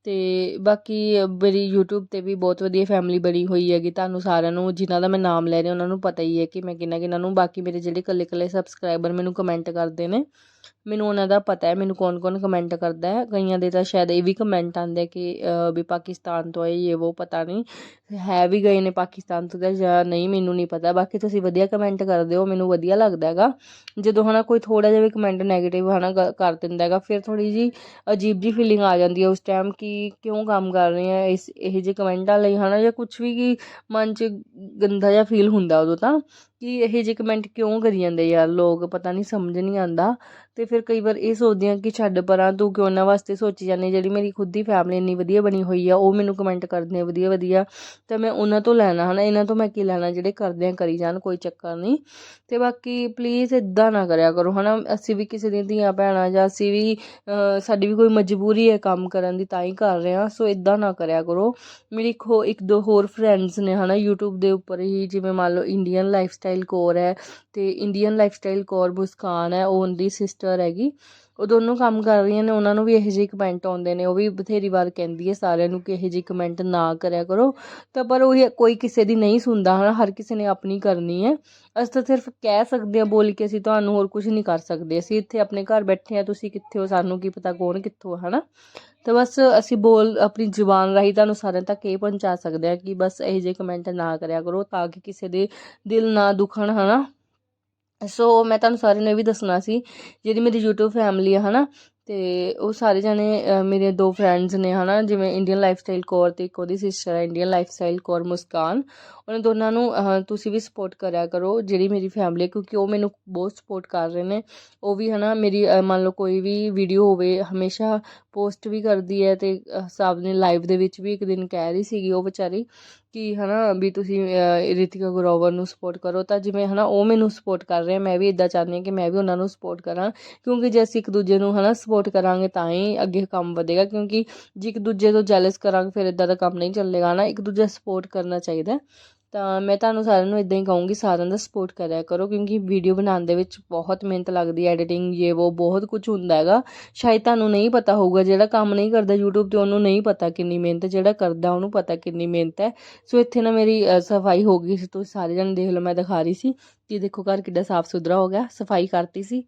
ਅਤੇ ਬਾਕੀ ਮੇਰੀ ਯੂਟਿਊਬ ਤੇ ਵੀ ਬਹੁਤ ਵਧੀਆ ਫੈਮਿਲੀ ਬਣੀ ਹੋਈ ਹੈਗੀ। ਤੁਹਾਨੂੰ ਸਾਰਿਆਂ ਨੂੰ, ਜਿਨ੍ਹਾਂ ਦਾ ਮੈਂ ਨਾਮ ਲੈ ਰਹੀ, ਉਹਨਾਂ ਨੂੰ ਪਤਾ ਹੀ ਹੈ ਕਿ ਮੈਂ ਕਿਹਨਾਂ ਕਿਹਨਾਂ ਨੂੰ, ਬਾਕੀ ਮੇਰੇ ਜਿਹੜੇ ਇਕੱਲੇ ਇਕੱਲੇ ਸਬਸਕ੍ਰਾਈਬਰ ਮੈਨੂੰ ਕਮੈਂਟ ਕਰਦੇ ਨੇ ਮੈਨੂੰ ਉਹਨਾਂ ਦਾ ਪਤਾ ਹੈ, ਮੈਨੂੰ ਕੌਣ ਕੌਣ ਕਮੈਂਟ ਕਰਦਾ ਹੈ। ਕਈਆਂ ਦੇ ਤਾਂ ਸ਼ਾਇਦ ਇਹ ਵੀ ਕਮੈਂਟ ਆਉਂਦੇ ਕਿ ਵੀ ਪਾਕਿਸਤਾਨ ਤੋਂ ਆਏ ਇਹ, ਉਹ ਪਤਾ ਨਹੀਂ। ਹੈ ਵੀ ਗਏ ਨੇ ਪਾਕਿਸਤਾਨ ਤੋਂ ਤਾਂ ਜਾਂ ਨਹੀਂ, ਮੈਨੂੰ ਨਹੀਂ ਪਤਾ। ਬਾਕੀ ਤੁਸੀਂ ਵਧੀਆ ਕਮੈਂਟ ਕਰਦੇ ਹੋ, ਮੈਨੂੰ ਵਧੀਆ ਲੱਗਦਾ ਹੈਗਾ। ਜਦੋਂ ਹਨਾ ਕੋਈ ਥੋੜਾ ਜਿਹਾ ਵੀ ਕਮੈਂਟ ਨੈਗੇਟਿਵ ਹਨਾ ਗ- ਕਰ ਦਿੰਦਾ ਹੈਗਾ, ਫਿਰ ਥੋੜੀ ਜੀ ਅਜੀਬ ਜੀ ਫੀਲਿੰਗ ਆ ਜਾਂਦੀ ਹੈ ਉਸ ਟਾਈਮ ਕਿ ਕਿਉਂ ਕੰਮ ਕਰ ਰਹੇ ਆ, ਇਸ, ਇਹ ਜਿਹੇ ਕਮੈਂਟਾਂ ਲਈ ਹਨਾ ਜਾਂ ਕੁਝ ਵੀ, ਕਿ ਮਨ 'ਚ ਗੰਦਾ ਜਿਹਾ ਫੀਲ ਹੁੰਦਾ ਉਦੋਂ ਤਾਂ। ਕਿ ਇਹ ਜਿਹੇ ਕਮੈਂਟ ਕਿਉਂ ਕਰੀ ਜਾਂਦੇ ਯਾਰ? ਲੋਕ ਪਤਾ ਨਹੀਂ ਸਮਝ ਨਹੀਂ ਆਉਂਦਾ। ਤੇ ਫਿਰ ਕਈ ਵਾਰ ਇਹ ਸੋਚਦੀ ਹਾਂ ਕਿ ਛੱਡ ਪਰਾਂ, ਤੂੰ ਕਿਉਂ ਉਹਨਾਂ ਵਾਸਤੇ ਸੋਚੀ ਜਾਂਦੀ? ਜਿਹੜੀ ਮੇਰੀ ਖੁਦ ਦੀ ਫੈਮਿਲੀ ਇੰਨੀ ਵਧੀਆ ਬਣੀ ਹੋਈ ਆ, ਉਹ ਮੈਨੂੰ ਕਮੈਂਟ ਕਰਦੇ ਆ, ਵਧੀਆ ਵਧੀਆ। ਤਾਂ ਮੈਂ ਉਹਨਾਂ ਤੋਂ ਲੈਣਾ, ਹਨਾ? ਇਹਨਾਂ ਤੋਂ ਮੈਂ ਕੀ ਲੈਣਾ? ਜਿਹੜੇ ਕਰਦੇ ਆ, ਕਰੀ ਜਾਣ, ਕੋਈ ਚੱਕਰ ਨਹੀਂ ਤੇ ਬਾਕੀ ਪਲੀਜ਼ ਇਦਾਂ ਨਾ ਕਰਿਆ ਕਰੋ, ਹਨਾ? ਅਸੀਂ ਵੀ ਕਿਸੇ ਦੀਆਂ ਧੀਆਂ ਭੈਣਾਂ ਜਾਂ ਅਸੀਂ ਵੀ ਸਾਡੀ ਵੀ ਕੋਈ ਮਜਬੂਰੀ ਹੈ ਕੰਮ ਕਰਨ ਦੀ, ਤਾਂ ਹੀ ਕਰ ਰਹੇ ਹਾਂ। ਸੋ ਇਦਾਂ ਨਾ ਕਰਿਆ ਕਰੋ। ਮੇਰੀ ਇੱਕ ਹੋ ਇੱਕ ਦੋ ਹੋਰ ਫਰੈਂਡਸ ਨੇ, ਹਨਾ? YouTube ਦੇ ਉੱਪਰ ਹੀ, ਜਿਵੇਂ ਮੰਨ ਲਓ ਇੰਡੀਅਨ ਲਾਈਫਸਟਾਈਲ ਕੋਰ ਹੈ ਤੇ ਇੰਡੀਅਨ ਲਾਈਫਸਟਾਈਲ ਕੋਰ ਮੁਸਕਾਨ ਹੈ ਉਹ ਉਹਦੀ ਸਿਸਟਰ ਹੈਗੀ। ਉਹ ਦੋਨੋਂ ਕੰਮ ਕਰ ਰਹੀਆਂ ਨੇ, ਉਹਨਾਂ ਨੂੰ ਵੀ ਇਹੋ ਜਿਹੇ ਕਮੈਂਟ ਆਉਂਦੇ ਨੇ, ਉਹ ਵੀ ਬਥੇਰੀ ਵਾਰ ਕਹਿੰਦੀ ਹੈ ਸਾਰਿਆਂ ਨੂੰ ਕਿ ਇਹੋ ਜਿਹੇ ਕਮੈਂਟ ਨਾ ਕਰਿਆ ਕਰੋ। ਤਾਂ ਪਰ ਉਹ ਕੋਈ ਕਿਸੇ ਦੀ ਨਹੀਂ ਸੁਣਦਾ, ਹਨਾ, ਹਰ ਕਿਸੇ ਨੇ ਆਪਣੀ ਕਰਨੀ ਹੈ। ਅਸੀਂ ਤਾਂ ਸਿਰਫ ਕਹਿ ਸਕਦੇ ਹਾਂ, ਬੋਲ ਕੇ ਅਸੀਂ ਤੁਹਾਨੂੰ ਹੋਰ ਕੁਝ ਨਹੀਂ ਕਰ ਸਕਦੇ। ਅਸੀਂ ਇੱਥੇ ਆਪਣੇ ਘਰ ਬੈਠੇ ਆ ਤੁਸੀਂ ਕਿੱਥੇ ਹੋ, ਸਾਨੂੰ ਕੀ ਪਤਾ ਕੌਣ ਕਿੱਥੋਂ ਹੈ ਹਨਾ। ਤਾਂ ਬਸ ਅਸੀਂ ਬੋਲ, ਆਪਣੀ ਜ਼ੁਬਾਨ ਰਾਹੀਂ ਤੁਹਾਨੂੰ ਸਾਰਿਆਂ ਤੱਕ ਇਹ ਪਹੁੰਚਾ ਸਕਦੇ ਹਾਂ ਕਿ ਬਸ ਇਹੋ ਜਿਹੇ ਕਮੈਂਟ ਨਾ ਕਰਿਆ ਕਰੋ, ਤਾਂ ਕਿ ਕਿਸੇ ਦੇ ਦਿਲ ਨਾ ਦੁਖਣ, ਹਨਾ। ਸੋ ਮੈਂ ਤੁਹਾਨੂੰ ਸਾਰਿਆਂ ਨੂੰ ਇਹ ਵੀ ਦੱਸਣਾ ਸੀ ਜਿਹੜੀ ਮੇਰੀ YouTube ਫੈਮਿਲੀ ਆ ਹਨਾ ਤੇ ਉਹ ਸਾਰੇ ਜਣੇ ਅ, ਮੇਰੇ ਦੋ ਫਰੈਂਡਸ ਨੇ ਹਨਾ ਜਿਵੇਂ ਇੰਡੀਅਨ ਲਾਈਫਸਟਾਈਲ ਕੋਰ ਤੇ ਇੱਕ ਉਹਦੀ ਸਿਸਟਰ ਹੈ ਇੰਡੀਅਨ ਲਾਈਫਸਟਾਈਲ ਕੋਰ ਮੁਸਕਾਨ। ਉਹਨਾਂ ਦੋਨਾਂ ਨੂੰ ਤੁਸੀਂ ਵੀ ਸਪੋਰਟ ਕਰਿਆ ਕਰੋ ਜਿਹੜੀ ਮੇਰੀ ਫੈਮਿਲੀ ਹੈ ਕਿਉਂਕਿ ਉਹ ਮੈਨੂੰ ਬਹੁਤ ਸਪੋਰਟ ਕਰ ਰਹੇ ਨੇ। ਉਹ ਵੀ ਹਨਾ ਮੇਰੀ ਮੰਨ ਲਓ ਕੋਈ ਵੀ ਵੀਡੀਓ ਹੋਵੇ ਹਮੇਸ਼ਾ ਪੋਸਟ ਵੀ ਕਰਦੀ ਹੈ ਤੇ ਅ, ਸਭ ਨੇ ਲਾਈਵ ਦੇ ਵਿੱਚ ਵੀ ਇੱਕ ਦਿਨ ਕਹਿ ਰਹੀ ਸੀਗੀ ਉਹ ਵਿਚਾਰੀ ਕਿ ਹਨਾ ਵੀ ਤੁਸੀਂ ਅ, ਰਿਤਿਕਾ ਗਰੋਵਰ ਨੂੰ ਸਪੋਰਟ ਕਰੋ ਤਾਂ ਜਿਵੇਂ ਹਨਾ ਉਹ ਮੈਨੂੰ ਸਪੋਰਟ ਕਰ ਰਹੇ ਮੈਂ ਵੀ ਇਦਾਂ ਚਾਹੁੰਦੀ ਹਾਂ ਕਿ ਮੈਂ ਵੀ ਉਹਨਾਂ ਨੂੰ ਸਪੋਰਟ ਕਰਾਂ ਕਿਉਂਕਿ ਜੇ ਅਸੀਂ ਇੱਕ ਦੂਜੇ ਨੂੰ ਹਨਾ ਸਪੋਰਟ ਕਰਾਂਗੇ ਤਾਂ ਹੀ ਅੱਗੇ ਕੰਮ ਵਧੇਗਾ ਕਿਉਂਕਿ ਜੇ ਇੱਕ ਦੂਜੇ ਤੋਂ ਜੈਲਸ ਕਰਾਂਗੇ ਫਿਰ ਇਦਾਂ ਦਾ ਕੰਮ ਨਹੀਂ ਚੱਲੇਗਾ ਨਾ ਇੱਕ ਦੂਜੇ ਸਪੋਰਟ ਕਰਨਾ ਚਾਹੀਦਾ ਤਾਂ ਮੈਂ ਤੁਹਾਨੂੰ ਸਾਰਿਆਂ ਨੂੰ ਇੱਦਾਂ ਹੀ ਕਹੂੰਗੀ, ਸਾਰਿਆਂ ਦਾ ਸਪੋਰਟ ਕਰਿਆ ਕਰੋ, ਕਿਉਂਕਿ ਵੀਡੀਓ ਬਣਾਉਣ ਦੇ ਵਿੱਚ ਬਹੁਤ ਮਿਹਨਤ ਲੱਗਦੀ ਹੈ ਐਡੀਟਿੰਗ ਇਹ ਵੋ, ਬਹੁਤ ਕੁਝ ਹੁੰਦਾ ਹੈਗਾ। ਸ਼ਾਇਦ ਤੁਹਾਨੂੰ ਨਹੀਂ ਪਤਾ ਹੋਊਗਾ, ਜਿਹੜਾ ਕੰਮ ਨਹੀਂ ਕਰਦਾ YouTube ਤੇ, ਉਹਨੂੰ ਨਹੀਂ ਪਤਾ ਕਿੰਨੀ ਮਿਹਨਤ ਜਿਹੜਾ ਕਰਦਾ ਉਹਨੂੰ ਪਤਾ ਕਿੰਨੀ ਮਿਹਨਤ ਹੈ। ਸੋ ਇੱਥੇ ਨਾ ਮੇਰੀ ਸਫ਼ਾਈ ਹੋ ਗਈ ਸੀ, ਤੁਸੀਂ ਸਾਰੇ ਜਣੇ ਦੇਖ ਲਓ, ਮੈਂ ਦਿਖਾ ਰਹੀ ਸੀ ਕਿ ਦੇਖੋ ਘਰ ਕਿੱਡਾ ਸਾਫ਼ ਸੁਥਰਾ ਹੋ ਗਿਆ, ਸਫ਼ਾਈ ਕਰਤੀ ਸੀ।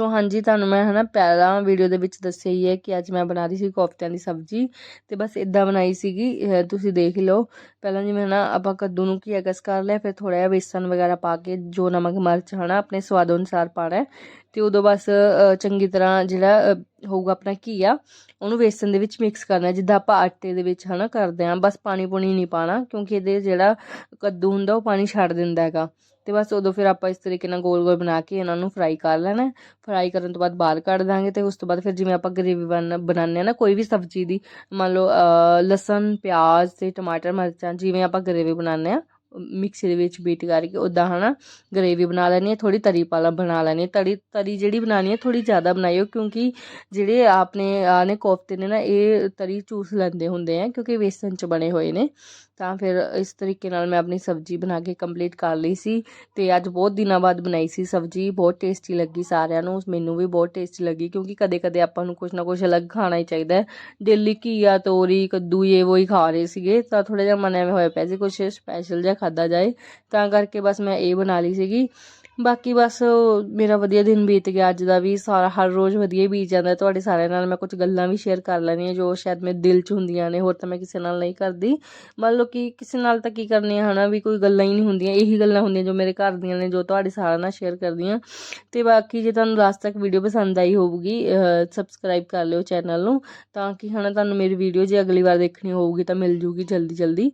ਸੋ ਹਾਂਜੀ ਤੁਹਾਨੂੰ ਮੈਂ ਹਨਾ ਪਹਿਲਾਂ ਵੀਡੀਓ ਦੇ ਵਿੱਚ ਦੱਸਿਆ ਹੀ ਹੈ ਕਿ ਅੱਜ ਮੈਂ ਬਣਾ ਰਹੀ ਸੀ ਕੋਫਤਿਆਂ ਦੀ ਸਬਜ਼ੀ ਤੇ ਬਸ ਇਦਾਂ ਬਣਾਈ ਸੀਗੀ ਤੁਸੀਂ ਦੇਖ ਲਓ। ਪਹਿਲਾਂ ਜਿਵੇਂ ਹਨਾ ਆਪਾਂ ਕੱਦੂ ਨੂੰ ਘੀਆ ਕਸ ਕਰ ਲਿਆ ਫਿਰ ਥੋੜਾ ਜਿਹਾ ਬੇਸਨ ਵਗੈਰਾ ਪਾ ਕੇ ਜੋ ਨਮਕ ਮਿਰਚ ਹਨਾ ਆਪਣੇ ਸਵਾਦ ਅਨੁਸਾਰ ਪਾਣਾ ਤੇ ਉਦੋਂ ਬਸ ਅਹ, ਚੰਗੀ ਤਰ੍ਹਾਂ ਜਿਹੜਾ ਹੋਊਗਾ ਆਪਣਾ ਘੀਆ ਉਹਨੂੰ ਬੇਸਨ ਦੇ ਵਿੱਚ ਮਿਕਸ ਕਰਨਾ ਜਿੱਦਾਂ ਆਪਾਂ ਆਟੇ ਦੇ ਵਿੱਚ ਹਨਾ ਕਰਦੇ ਆਂ ਬਸ ਪਾਣੀ ਪੂਣੀ ਨਹੀਂ ਪਾਣਾ ਕਿਉਂਕਿ ਇਹਦੇ ਜਿਹੜਾ ਕੱਦੂ ਹੁੰਦਾ ਉਹ ਪਾਣੀ ਛੱਡ ਦਿੰਦਾ ਹੈਗਾ। ਤੇ ਬਸ ਉਦੋਂ ਫਿਰ ਆਪਾਂ ਇਸ ਤਰੀਕੇ ਨਾਲ ਗੋਲ ਗੋਲ ਬਣਾ ਕੇ ਇਹਨਾਂ ਨੂੰ ਫਰਾਈ ਕਰ ਲੈਣਾ ਫਰਾਈ ਕਰਨ ਤੋਂ ਬਾਅਦ ਬਾਹਰ ਕੱਢ ਦਾਂਗੇ ਤੇ ਉਸ ਤੋਂ ਬਾਅਦ ਫਿਰ ਜਿਵੇਂ ਆਪਾਂ ਗ੍ਰੇਵੀ ਬਣ, ਬਣਾਉਂਦੇ ਆ ਨਾ ਕੋਈ ਵੀ ਸਬਜ਼ੀ ਦੀ, ਮੰਨ ਲਓ ਲਸਣ, ਪਿਆਜ਼ ਤੇ ਟਮਾਟਰ, ਮਿਰਚਾਂ ਜਿਵੇਂ ਆਪਾਂ ਗ੍ਰੇਵੀ ਬਣਾਉਂਦੇ ਆ ਮਿਕਸੀ ਦੇ ਵਿੱਚ ਬੀਟ ਕਰਕੇ ਉਦਾਂ ਹਨਾ ਗ੍ਰੇਵੀ ਬਣਾ ਲੈਣੀ ਹੈ ਥੋੜੀ ਤਰੀ ਪਾਲਾ ਬਣਾ ਲੈਣੀ ਹੈ। ਤਰੀ ਤਰੀ ਜਿਹੜੀ ਬਣਾਉਣੀ ਹੈ ਥੋੜੀ ਜ਼ਿਆਦਾ ਬਣਾਇਓ ਕਿਉਂਕਿ ਜਿਹੜੇ ਆਪਣੇ ਆ ਨੇ ਕੋਫਤੇ ਨੇ ਨਾ, ਇਹ ਤਰੀ ਚੂਸ ਲੈਂਦੇ ਹੁੰਦੇ ਆ ਕਿਉਂਕਿ ਵੇਸਣ ਚ ਬਣੇ ਹੋਏ ਨੇ। ਤਾਂ ਫਿਰ ਇਸ ਤਰੀਕੇ ਨਾਲ ਮੈਂ ਆਪਣੀ ਸਬਜ਼ੀ ਬਣਾ ਕੇ ਕੰਪਲੀਟ ਕਰ ਲਈ ਸੀ ਤੇ ਅੱਜ ਬਹੁਤ ਦਿਨਾਂ ਬਾਅਦ ਬਣਾਈ ਸੀ ਸਬਜ਼ੀ, ਬਹੁਤ ਟੇਸਟੀ ਲੱਗੀ ਸਾਰਿਆਂ ਨੂੰ, ਮੈਨੂੰ ਵੀ ਬਹੁਤ ਟੇਸਟੀ ਲੱਗੀ ਕਿਉਂਕਿ ਕਦੇ ਕਦੇ ਆਪਾਂ ਨੂੰ ਕੁਝ ਨਾ ਕੁਝ ਅਲੱਗ ਖਾਣਾ ਹੀ ਚਾਹੀਦਾ ਹੈ। ਡੇਲੀ ਘੀਆ, ਤੋਰੀ, ਕੱਦੂ ਇਹ ਉਹ ਹੀ ਖਾ ਰਹੇ ਸੀਗੇ ਤਾਂ ਥੋੜਾ ਜਿਹਾ ਮਨ ਐਵੇਂ ਹੋਇਆ ਪਿਆ ਸੀ ਕੁਝ ਸਪੈਸ਼ਲ ਜਿਹਾ ਖਾਦਾ ਜਾਏ ਤਾਂ ਕਰਕੇ ਬਸ ਮੈਂ ਇਹ ਬਣਾ ਲਈ ਸੀਗੀ। ਬਾਕੀ ਬਸ ਮੇਰਾ ਵਧੀਆ ਦਿਨ ਬੀਤ ਗਿਆ ਅੱਜ ਦਾ ਵੀ, ਸਾਰਾ ਹਰ ਰੋਜ਼ ਵਧੀਆ ਹੀ ਬੀਤ ਜਾਂਦਾ। ਤੁਹਾਡੇ ਸਾਰਿਆਂ ਨਾਲ ਮੈਂ ਕੁਝ ਗੱਲਾਂ ਵੀ ਸ਼ੇਅਰ ਕਰ ਲੈਣੀਆਂ ਜੋ ਸ਼ਾਇਦ ਮੇਰੇ ਦਿਲ 'ਚ ਹੁੰਦੀਆਂ ਨੇ, ਹੋਰ ਤਾਂ ਮੈਂ ਕਿਸੇ ਨਾਲ ਨਹੀਂ ਕਰਦੀ। ਮੰਨ ਲਓ ਕਿ ਕਿਸੇ ਨਾਲ ਤਾਂ ਕੀ ਕਰਨੀ ਹੈ ਹਨਾ, ਵੀ ਕੋਈ ਗੱਲਾਂ ਹੀ ਨਹੀਂ ਹੁੰਦੀਆਂ, ਇਹੀ ਗੱਲਾਂ ਹੁੰਦੀਆਂ ਜੋ ਮੇਰੇ ਘਰ ਦੀਆਂ ਨੇ, ਜੋ ਤੁਹਾਡੇ ਸਾਰਿਆਂ ਨਾਲ ਸ਼ੇਅਰ ਕਰਦੀ ਹਾਂ ਤੇ ਬਾਕੀ ਜੇ ਤੁਹਾਨੂੰ ਲਾਸਟ ਤੱਕ ਵੀਡੀਓ ਪਸੰਦ ਆਈ ਹੋਊਗੀ ਸਬਸਕ੍ਰਾਈਬ ਕਰ ਲਿਓ ਚੈਨਲ ਨੂੰ, ਤਾਂ ਕਿ, ਹਨਾ, ਤੁਹਾਨੂੰ ਮੇਰੀ ਵੀਡੀਓ ਜੇ ਅਗਲੀ ਵਾਰ ਦੇਖਣੀ ਹੋਊਗੀ ਤਾਂ ਮਿਲ ਜੂਗੀ ਜਲਦੀ ਜਲਦੀ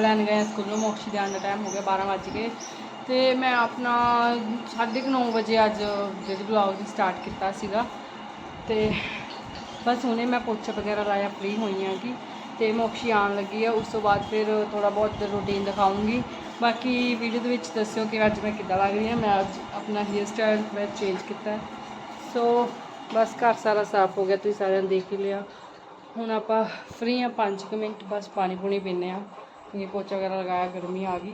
ਲੈਣ ਗਏ ਸਕੂਲੋਂ, ਮੋਕਸ਼ੀ ਦੇ ਆਉਣ ਦਾ ਟਾਈਮ ਹੋ ਗਿਆ 12 ਵੱਜ ਗਏ। ਤੇ ਮੈਂ ਆਪਣਾ 9:30 ਵਜੇ ਅੱਜ ਜਿਹੜੀ ਵਲੌਗ ਸਟਾਰਟ ਕੀਤਾ ਸੀਗਾ। ਤੇ ਬਸ ਹੁਣੇ ਮੈਂ ਪੋਚਾ ਵਗੈਰਾ ਲਾਇਆ ਫ੍ਰੀ ਹੋਈ ਹਾਂ ਕਿ ਤੇ ਮੋਕਸ਼ੀ ਆਉਣ ਲੱਗੀ ਆ। ਉਸ ਤੋਂ ਬਾਅਦ ਫਿਰ ਥੋੜਾ ਬਹੁਤ ਰੂਟੀਨ ਦਿਖਾਉਂਗੀ ਬਾਕੀ ਵੀਡੀਓ ਦੇ ਵਿੱਚ ਦੱਸਿਓ ਕਿ ਅੱਜ ਮੈਂ ਕਿੱਦਾਂ ਲੱਗ ਰਹੀ ਹਾਂ ਮੈਂ ਅੱਜ ਆਪਣਾ ਹੇਅਰ ਸਟਾਈਲ ਮੈਂ ਚੇਂਜ ਕੀਤਾ। ਸੋ ਬਸ ਘਰ ਸਾਰਾ ਸਾਫ਼ ਹੋ ਗਿਆ। ਤੁਸੀਂ ਸਾਰਿਆਂ ਨੇ ਦੇਖ ਹੀ ਲਿਆ। ਹੁਣ ਆਪਾਂ ਫ੍ਰੀ ਆ। 5 ਮਿੰਟ ਬਸ ਪਾਣੀ ਪੂਣੀ ਪੀਨੇ ਆ। ਕਿਉਂਕਿ ਪੋਚਾ ਵਗੈਰਾ ਲਗਾਇਆ, ਗਰਮੀ ਆ ਗਈ।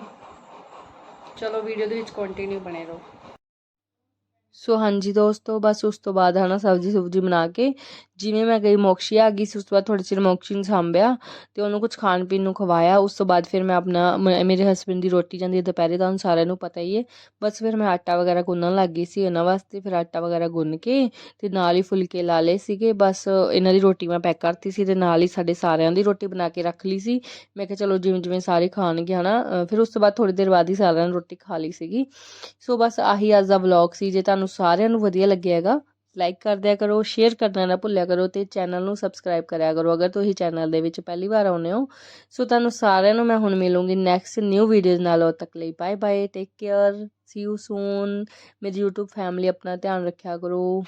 ਚਲੋ ਵੀਡੀਓ ਦੇ ਵਿੱਚ ਕੰਟੀਨਿਊ ਬਣੇ ਰਹੋ।
ਸੋ ਹਾਂਜੀ ਦੋਸਤੋ, ਬਸ ਉਸ ਤੋਂ ਬਾਅਦ ਹਨਾ ਸਬਜ਼ੀ ਸੁਬਜੀ ਬਣਾ ਕੇ ਜਿਵੇਂ ਮੈਂ ਗਈ ਮੋਕਸ਼ੀ ਆ ਗਈ ਸੀ ਉਸ ਤੋਂ ਬਾਅਦ ਥੋੜ੍ਹੇ ਚਿਰ ਮੋਕਸ਼ੀ ਨੂੰ ਸਾਂਭਿਆ ਅਤੇ ਉਹਨੂੰ ਕੁਛ ਖਾਣ ਪੀਣ ਨੂੰ ਖਵਾਇਆ ਉਸ ਤੋਂ ਬਾਅਦ ਫਿਰ ਮੈਂ ਆਪਣਾ ਮ- ਮੇਰੇ ਹਸਬੈਂਡ ਦੀ ਰੋਟੀ ਜਾਂਦੀ ਹੈ ਦੁਪਹਿਰੇ ਤਾਂ ਹੁਣ ਸਾਰਿਆਂ ਨੂੰ ਪਤਾ ਹੀ ਹੈ। ਬਸ ਫਿਰ ਮੈਂ ਆਟਾ ਵਗੈਰਾ ਗੁੰਨਣ ਲੱਗ ਗਈ ਸੀ ਉਹਨਾਂ ਵਾਸਤੇ ਫਿਰ ਆਟਾ ਵਗੈਰਾ ਗੁੰਨ ਕੇ ਅਤੇ ਨਾਲ ਹੀ ਫੁਲਕੇ ਲਾ ਲਏ ਸੀਗੇ ਬਸ ਇਹਨਾਂ ਦੀ ਰੋਟੀ ਮੈਂ ਪੈਕ ਕਰਤੀ ਸੀ ਅਤੇ ਨਾਲ ਹੀ ਸਾਡੇ ਸਾਰਿਆਂ ਦੀ ਰੋਟੀ ਬਣਾ ਕੇ ਰੱਖ ਲਈ ਸੀ। ਮੈਂ ਕਿਹਾ ਚਲੋ ਜਿਵੇਂ ਜਿਵੇਂ ਸਾਰੇ ਖਾਣਗੇ ਹਨਾ ਅ, ਫਿਰ ਉਸ ਤੋਂ ਬਾਅਦ ਥੋੜ੍ਹੀ ਦੇਰ ਬਾਅਦ ਹੀ ਸਾਰਿਆਂ ਨੇ ਰੋਟੀ ਖਾ ਲਈ ਸੀਗੀ। ਸੋ ਬਸ ਆਹੀ ਅੱਜ ਦਾ ਵਲੌਗ ਸੀ ਜੇ ਤੁਹਾਨੂੰ ਸਾਰਿਆਂ ਨੂੰ ਵਧੀਆ ਲੱਗਿਆ ਹੈਗਾ ਲਾਈਕ ਕਰ ਦਿਆ ਕਰੋ ਸ਼ੇਅਰ ਕਰਨਾ ਨਾ ਭੁੱਲਿਆ ਕਰੋ ਤੇ ਚੈਨਲ ਨੂੰ ਸਬਸਕ੍ਰਾਈਬ ਕਰਿਆ ਕਰੋ। ਅਗਰ ਤੁਸੀਂ ਚੈਨਲ ਦੇ ਵਿੱਚ ਪਹਿਲੀ ਵਾਰ ਆਉਂਦੇ ਹੋ, ਸੋ ਤੁਹਾਨੂੰ ਸਾਰਿਆਂ ਨੂੰ ਮੈਂ ਹੁਣ ਮਿਲੂੰਗੀ ਨੈਕਸਟ ਨਿਊ ਵੀਡੀਓਜ਼ ਨਾਲ ਉਦ ਤੱਕ ਲਈ। Bye bye take care see you soon ਮੇਰੀ YouTube ਫੈਮਿਲੀ ਆਪਣਾ ਧਿਆਨ ਰੱਖਿਆ ਕਰੋ।